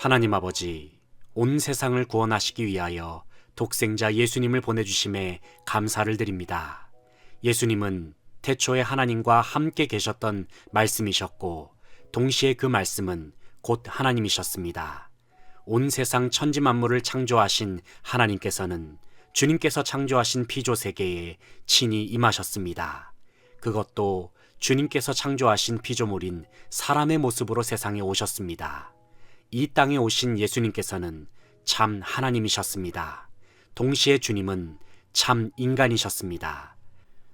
하나님 아버지, 온 세상을 구원하시기 위하여 독생자 예수님을 보내주심에 감사를 드립니다. 예수님은 태초에 하나님과 함께 계셨던 말씀이셨고, 동시에 그 말씀은 곧 하나님이셨습니다. 온 세상 천지 만물을 창조하신 하나님께서는 주님께서 창조하신 피조 세계에 친히 임하셨습니다. 그것도 주님께서 창조하신 피조물인 사람의 모습으로 세상에 오셨습니다. 이 땅에 오신 예수님께서는 참 하나님이셨습니다. 동시에 주님은 참 인간이셨습니다.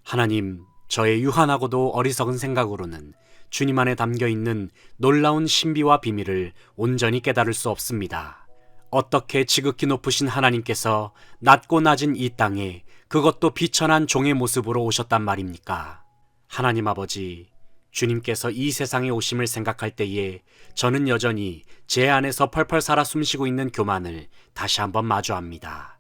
하나님, 저의 유한하고도 어리석은 생각으로는 주님 안에 담겨 있는 놀라운 신비와 비밀을 온전히 깨달을 수 없습니다. 어떻게 지극히 높으신 하나님께서 낮고 낮은 이 땅에 그것도 비천한 종의 모습으로 오셨단 말입니까? 하나님 아버지, 주님께서 이 세상에 오심을 생각할 때에 저는 여전히 제 안에서 펄펄 살아 숨쉬고 있는 교만을 다시 한번 마주합니다.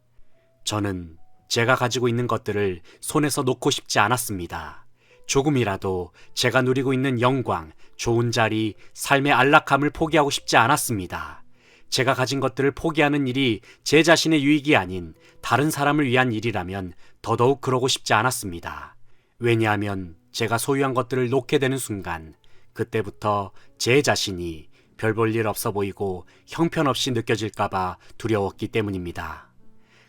저는 제가 가지고 있는 것들을 손에서 놓고 싶지 않았습니다. 조금이라도 제가 누리고 있는 영광, 좋은 자리, 삶의 안락함을 포기하고 싶지 않았습니다. 제가 가진 것들을 포기하는 일이 제 자신의 유익이 아닌 다른 사람을 위한 일이라면 더더욱 그러고 싶지 않았습니다. 왜냐하면 제가 소유한 것들을 놓게 되는 순간 그때부터 제 자신이 별 볼 일 없어 보이고 형편없이 느껴질까봐 두려웠기 때문입니다.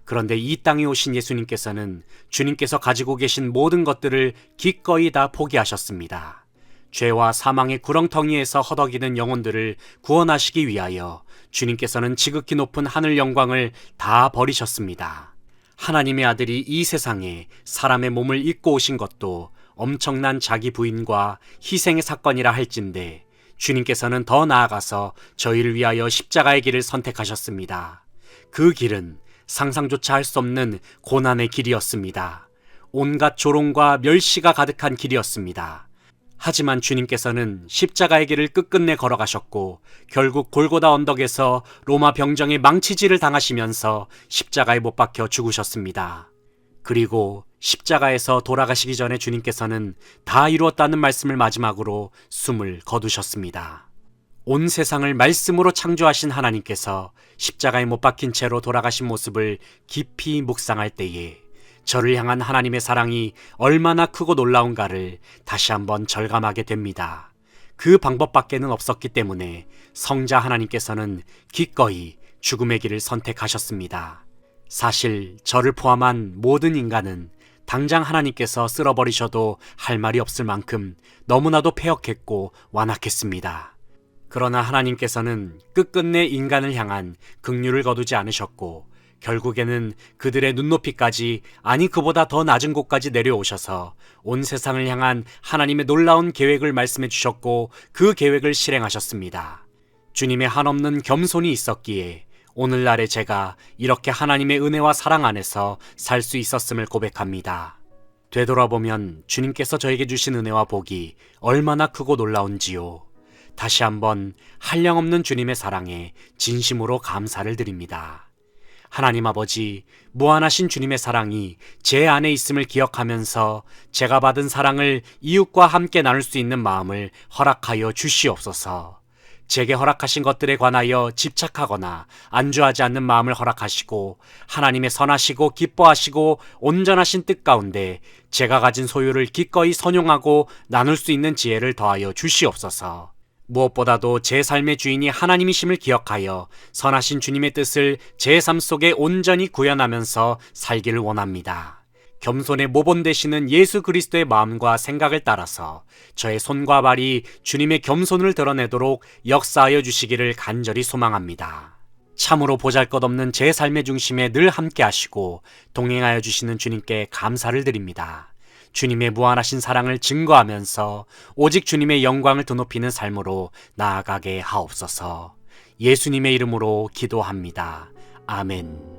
그런데 이 땅에 오신 예수님께서는 주님께서 가지고 계신 모든 것들을 기꺼이 다 포기하셨습니다. 죄와 사망의 구렁텅이에서 허덕이는 영혼들을 구원하시기 위하여 주님께서는 지극히 높은 하늘 영광을 다 버리셨습니다. 하나님의 아들이 이 세상에 사람의 몸을 입고 오신 것도 엄청난 자기 부인과 희생의 사건이라 할진데 주님께서는 더 나아가서 저희를 위하여 십자가의 길을 선택하셨습니다. 그 길은 상상조차 할 수 없는 고난의 길이었습니다. 온갖 조롱과 멸시가 가득한 길이었습니다. 하지만 주님께서는 십자가의 길을 끝끝내 걸어가셨고 결국 골고다 언덕에서 로마 병정의 망치질을 당하시면서 십자가에 못 박혀 죽으셨습니다. 그리고 십자가에서 돌아가시기 전에 주님께서는 다 이루었다는 말씀을 마지막으로 숨을 거두셨습니다. 온 세상을 말씀으로 창조하신 하나님께서 십자가에 못 박힌 채로 돌아가신 모습을 깊이 묵상할 때에 저를 향한 하나님의 사랑이 얼마나 크고 놀라운가를 다시 한번 절감하게 됩니다. 그 방법밖에는 없었기 때문에 성자 하나님께서는 기꺼이 죽음의 길을 선택하셨습니다. 사실 저를 포함한 모든 인간은 당장 하나님께서 쓸어버리셔도 할 말이 없을 만큼 너무나도 폐역했고 완악했습니다. 그러나 하나님께서는 끝끝내 인간을 향한 긍휼을 거두지 않으셨고 결국에는 그들의 눈높이까지 아니 그보다 더 낮은 곳까지 내려오셔서 온 세상을 향한 하나님의 놀라운 계획을 말씀해 주셨고 그 계획을 실행하셨습니다. 주님의 한없는 겸손이 있었기에 오늘날의 제가 이렇게 하나님의 은혜와 사랑 안에서 살 수 있었음을 고백합니다. 되돌아보면 주님께서 저에게 주신 은혜와 복이 얼마나 크고 놀라운지요. 다시 한번 한량없는 주님의 사랑에 진심으로 감사를 드립니다. 하나님 아버지, 무한하신 주님의 사랑이 제 안에 있음을 기억하면서 제가 받은 사랑을 이웃과 함께 나눌 수 있는 마음을 허락하여 주시옵소서. 제게 허락하신 것들에 관하여 집착하거나 안주하지 않는 마음을 허락하시고 하나님의 선하시고 기뻐하시고 온전하신 뜻 가운데 제가 가진 소유를 기꺼이 선용하고 나눌 수 있는 지혜를 더하여 주시옵소서. 무엇보다도 제 삶의 주인이 하나님이심을 기억하여 선하신 주님의 뜻을 제 삶 속에 온전히 구현하면서 살기를 원합니다. 겸손의 모본 되시는 예수 그리스도의 마음과 생각을 따라서 저의 손과 발이 주님의 겸손을 드러내도록 역사하여 주시기를 간절히 소망합니다. 참으로 보잘 것 없는 제 삶의 중심에 늘 함께 하시고 동행하여 주시는 주님께 감사를 드립니다. 주님의 무한하신 사랑을 증거하면서 오직 주님의 영광을 드높이는 삶으로 나아가게 하옵소서. 예수님의 이름으로 기도합니다. 아멘.